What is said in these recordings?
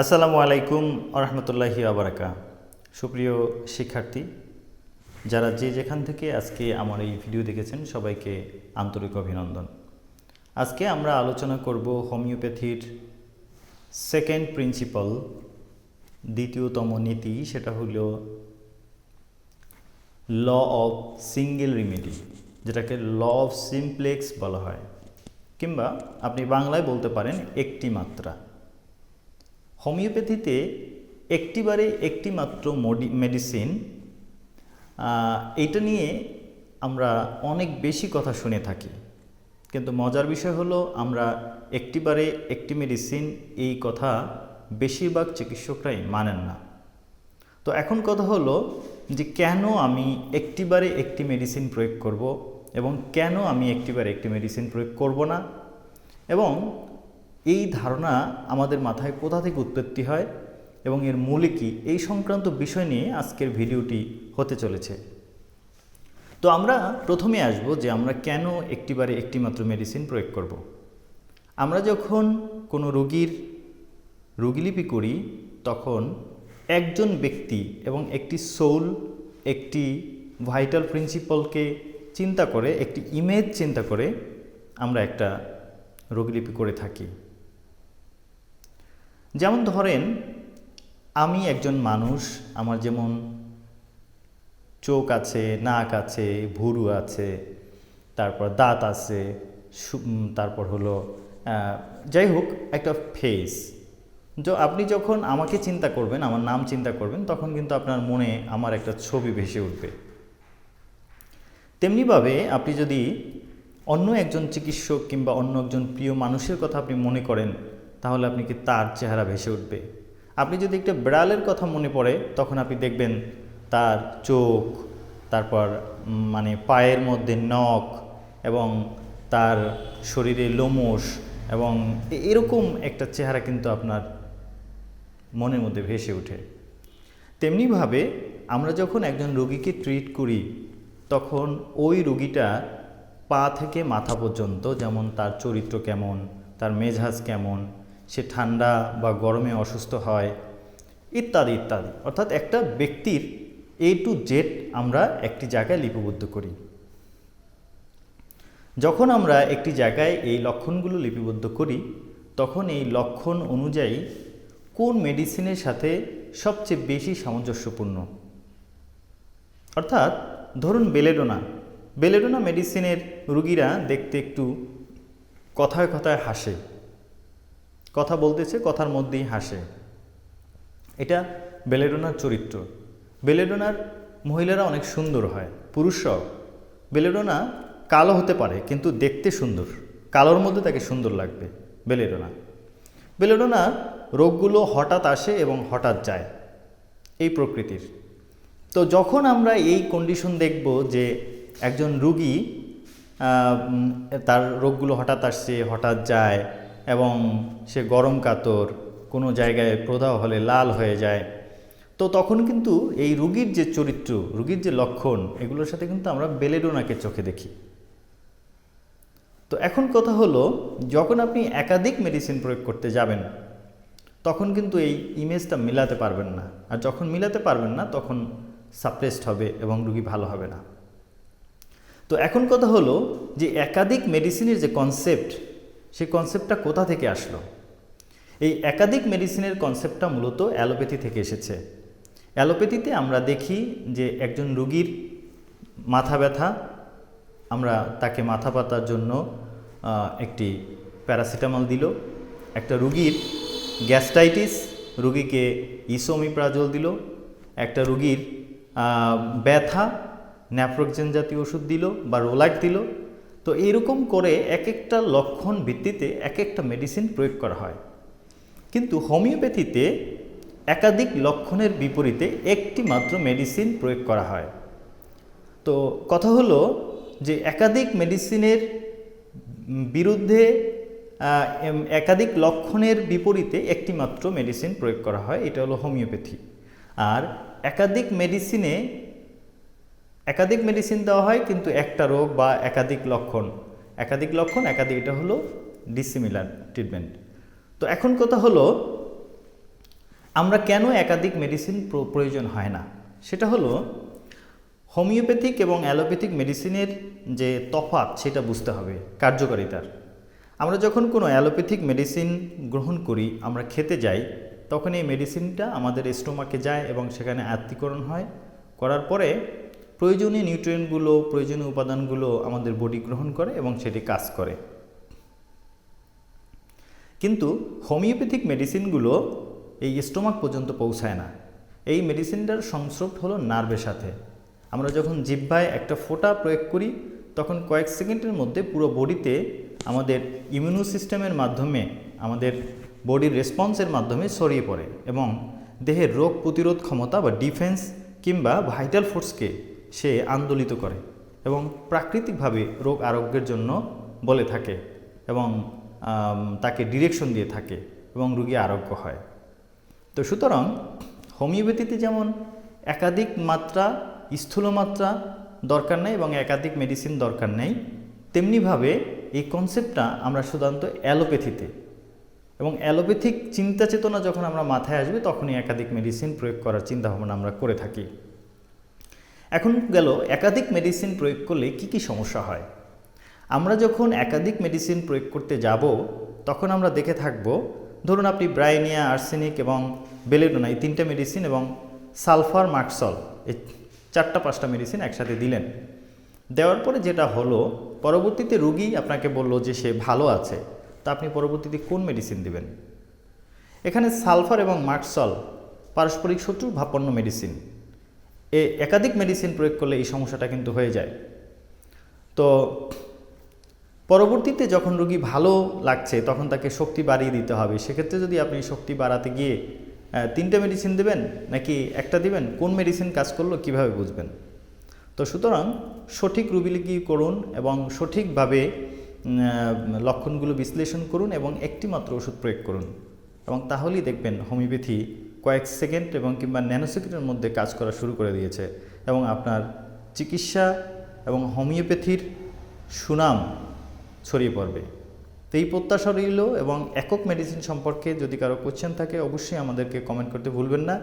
আসসালামু আলাইকুম আরহামতুল্লাহি আবরাকা সুপ্রিয় শিক্ষার্থী, যারা যে যেখান থেকে আজকে আমার এই ভিডিও দেখেছেন, সবাইকে আন্তরিক অভিনন্দন। আজকে আমরা আলোচনা করব হোমিওপ্যাথির সেকেন্ড প্রিন্সিপাল, দ্বিতীয়তম নীতি, সেটা হলো ল অফ সিঙ্গেল রিমেডি, যেটাকে ল অফ সিমপ্লেক্স বলা হয়, কিংবা আপনি বাংলায় বলতে পারেন একটি মাত্রা। হোমিওপ্যাথিতে একটিবারে একটি মাত্র মডি মেডিসিন এইটা নিয়ে আমরা অনেক বেশি কথা শুনে থাকি। কিন্তু মজার বিষয় হলো আমরা একটিবারে একটি মেডিসিন এই কথা বেশিরভাগ চিকিৎসকরাই মানেন না। তো এখন কথা হলো যে কেন আমি একটিবারে একটি মেডিসিন প্রয়োগ করব এবং কেন আমি একটিবারে একটি মেডিসিন প্রয়োগ করব না? এবং এই ধারণা আমাদের মাথায় কোথা থেকে উৎপত্তি হয় এবং এর মূলে কি? এই সংক্রান্ত বিষয় নিয়ে আজকের ভিডিওটি হতে চলেছে। তো আমরা প্রথমে আসব যে আমরা কেন একটিবারে একটি মাত্র মেডিসিন প্রয়োগ করব। আমরা যখন কোনো রোগীর রোগীলিপি করি, তখন একজন ব্যক্তি এবং একটি সোল একটি ভাইটাল প্রিন্সিপালকে চিন্তা করে, একটি ইমেজ চিন্তা করে আমরা একটা রোগীলিপি করে থাকি। যেমন ধরেন, আমি একজন মানুষ, আমার যেমন চোখ আছে, নাক আছে, ভুরু আছে, তারপর দাঁত আছে তারপর হলো যাই হোক, একটা ফেস তো আপনি যখন আমাকে চিন্তা করবেন, আমার নাম চিন্তা করবেন, তখন কিন্তু আপনার মনে আমার একটা ছবি ভেসে উঠবে। তেমনিভাবে আপনি যদি অন্য একজন চিকিৎসক কিংবা অন্য একজন প্রিয় মানুষের কথা আপনি মনে করেন তাহলে আপনি কি তার চেহারা ভেসে উঠবে? আপনি যদি একটা বিড়ালের কথা মনে পড়ে, তখন আপনি দেখবেন তার চোখ, তারপর মানে পায়ের মধ্যে নখ এবং তার শরীরে লোমশ এবং এরকম একটা চেহারা কিন্তু আপনার মনের মধ্যে ভেসে ওঠে। তেমনিভাবে আমরা যখন একজন রোগীকে ট্রিট করি, তখন ওই রোগীটা পা থেকে মাথা পর্যন্ত, যেমন তার চরিত্র কেমন, তার মেজাজ কেমন সে ঠান্ডা বা গরমে অসুস্থ হয়, ইত্যাদি ইত্যাদি। অর্থাৎ একটা ব্যক্তির এ টু জেড আমরা একটি জায়গায় লিপিবদ্ধ করি। যখন আমরা একটি জায়গায় এই লক্ষণগুলো লিপিবদ্ধ করি, তখন এই লক্ষণ অনুযায়ী কোন মেডিসিনের সাথে সবচেয়ে বেশি সামঞ্জস্যপূর্ণ? অর্থাৎ ধরুন বেলেডোনা। বেলেডোনা মেডিসিনের রুগীরা দেখতে একটু কথায় কথায় হাসে। কথা বলতেছে, কথার মধ্যেই হাসে। এটা বেলেডোনার চরিত্র। বেলেডোনার মহিলারা অনেক সুন্দর হয়, পুরুষরাও। বেলেডোনা কালো হতে পারে, কিন্তু দেখতে সুন্দর। কালোর মধ্যে তাকে সুন্দর লাগবে, বেলেডোনা। বেলেডোনা রোগগুলো হঠাৎ আসে এবং হঠাৎ যায়, এই প্রকৃতির। তো যখন আমরা এই কন্ডিশন দেখব যে একজন রুগী তার রোগগুলো হঠাৎ আসছে, হঠাৎ যায় এবং সে গরম কাতর, কোনো জায়গায় প্রদাহ হলে লাল হয়ে যায়। তো তখন কিন্তু এই রুগীর যে চরিত্র, রুগীর যে লক্ষণ, এগুলোর সাথে কিন্তু আমরা বেলেডোনাকে চোখে দেখি। তো এখন কথা হলো, যখন আপনি একাধিক মেডিসিন প্রয়োগ করতে যাবেন, তখন কিন্তু এই ইমেজটা মিলাতে পারবেন না। আর যখন মিলাতে পারবেন না, তখন সাপ্রেসড হবে এবং রুগী ভালো হবে না। তো এখন কথা হলো যে একাধিক মেডিসিনের যে কনসেপ্ট সেই কনসেপ্টটা কোথা থেকে আসলো? এই একাধিক মেডিসিনের কনসেপ্টটা মূলত অ্যালোপ্যাথি থেকে এসেছে। অ্যালোপ্যাথিতে আমরা দেখি যে একজন রুগীর মাথা ব্যথা, আমরা তাকে মাথা পাতার জন্য একটি প্যারাসিটামল দিল। একটা রুগীর গ্যাস্ট্রাইটিস রুগীকে ইসোমিপ্রাজল দিল। একটা রুগীর ব্যথা ন্যাপ্রোকজেন জাতীয় ওষুধ দিল বা রোলাইট দিল। তো এইরকম করে এক একটা লক্ষণ ভিত্তিতে এক একটা মেডিসিন প্রয়োগ করা হয়। কিন্তু হোমিওপ্যাথিতে একাধিক লক্ষণের বিপরীতে একটি মাত্র মেডিসিন প্রয়োগ করা হয়। তো কথা হলো যে একাধিক মেডিসিনের বিরুদ্ধে একাধিক লক্ষণের বিপরীতে একটি মাত্র মেডিসিন প্রয়োগ করা হয়, এটা হলো হোমিওপ্যাথি। আর একাধিক মেডিসিনে একাধিক মেডিসিন দেওয়া হয়, কিন্তু একটা রোগ বা একাধিক লক্ষণ। একাধিক লক্ষণ, একাধিক, এটা হলো ডিসিমিলার ট্রিটমেন্ট তো এখন কথা হলো, আমরা কেন একাধিক মেডিসিন প্র- প্রয়োজন হয় না? সেটা হলো হোমিওপ্যাথিক এবং অ্যালোপ্যাথিক মেডিসিনের যে তফাৎ, সেটা বুঝতে হবে, কার্যকারিতার। আমরা যখন কোনো অ্যালোপ্যাথিক মেডিসিন গ্রহণ করি, আমরা খেতে যাই, তখন এই মেডিসিনটা আমাদের স্টোমাকে যায় এবং সেখানে আত্মীকরণ হয়। করার পরে প্রয়োজনীয় নিউট্রিয়েন্টগুলো, প্রয়োজনীয় উপাদানগুলো আমাদের বডি গ্রহণ করে এবং সেটি কাজ করে। কিন্তু হোমিওপ্যাথিক মেডিসিনগুলো এই স্টোমাক পর্যন্ত পৌঁছায় না। এই মেডিসিনটার সংস্রব হলো নার্ভের সাথে। আমরা যখন জিহ্বায় একটা ফোঁটা প্রয়োগ করি, তখন কয়েক সেকেন্ডের মধ্যে পুরো বডিতে আমাদের ইমিউনো সিস্টেমের মাধ্যমে, আমাদের বডির রেসপন্সের মাধ্যমে ছড়িয়ে পড়ে এবং দেহের রোগ প্রতিরোধ ক্ষমতা বা ডিফেন্স কিংবা ভাইটাল ফোর্সকে সে আন্দোলিত করে এবং প্রাকৃতিকভাবে রোগ আরোগ্যের জন্য বলে থাকে এবং তাকে ডিরেকশন দিয়ে থাকে এবং রুগী আরোগ্য হয়। তো সুতরাং হোমিওপ্যাথিতে যেমন একাধিক মাত্রা, স্থূল মাত্রা দরকার নেই এবং একাধিক মেডিসিন দরকার নেই, তেমনিভাবে এই কনসেপ্টটা আমরা সাধারণত অ্যালোপ্যাথিতে। এবং অ্যালোপ্যাথিক চিন্তা চেতনা যখন আমরা মাথায় আসবে তখনই একাধিক মেডিসিন প্রয়োগ করার চিন্তাভাবনা আমরা করে থাকি। এখন গেল একাধিক মেডিসিন প্রয়োগ করলে কি কি সমস্যা হয়। আমরা যখন একাধিক মেডিসিন প্রয়োগ করতে যাব, তখন আমরা দেখে থাকব, ধরুন আপনি ব্রাইনিয়া, আর্সেনিক এবং বেলেডোনা এই তিনটা মেডিসিন এবং সালফার মার্কসল এই চারটা পাঁচটা মেডিসিন একসাথে দিলেন। দেওয়ার পরে যেটা হলো, পরবর্তীতে রুগী আপনাকে বলল যে সে ভালো আছে, তা আপনি পরবর্তীতে কোন মেডিসিন দিবেন? এখানে সালফার এবং মার্কসল পারস্পরিক শত্রু ভাপন্ন মেডিসিন এ একাধিক মেডিসিন প্রয়োগ করলে এই সমস্যাটা কিন্তু হয়ে যায়। তো পরবর্তীতে যখন রোগী ভালো লাগছে, তখন তাকে শক্তি বাড়িয়ে দিতে হবে। সেক্ষেত্রে যদি আপনি শক্তি বাড়াতে গিয়ে তিনটে মেডিসিন দেবেন, নাকি একটা দিবেন, কোন মেডিসিন কাজ করল কীভাবে বুঝবেন? তো সুতরাং সঠিক রুবিলিকি করুন এবং সঠিকভাবে লক্ষণগুলো বিশ্লেষণ করুন এবং একটি মাত্র ওষুধ প্রয়োগ করুন। এবং তাহলেই দেখবেন হোমিওপ্যাথি কয়েক সেকেন্ড এবং কিংবা ন্যানো সেকেন্ডের মধ্যে কাজ করা শুরু করে দিয়েছে এবং আপনার চিকিৎসা এবং হোমিওপ্যাথির সুনাম ছড়িয়ে পড়বে। তো এই প্রত্যাশা রইল এবং একক মেডিসিন সম্পর্কে যদি কারও কোশ্চেন থাকে, অবশ্যই আমাদেরকে কমেন্ট করতে ভুলবেন না।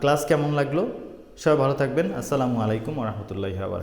ক্লাস কেমন লাগল? সবাই ভালো থাকবেন। আসসালামু আলাইকুম রহমতুল্লাহ আবার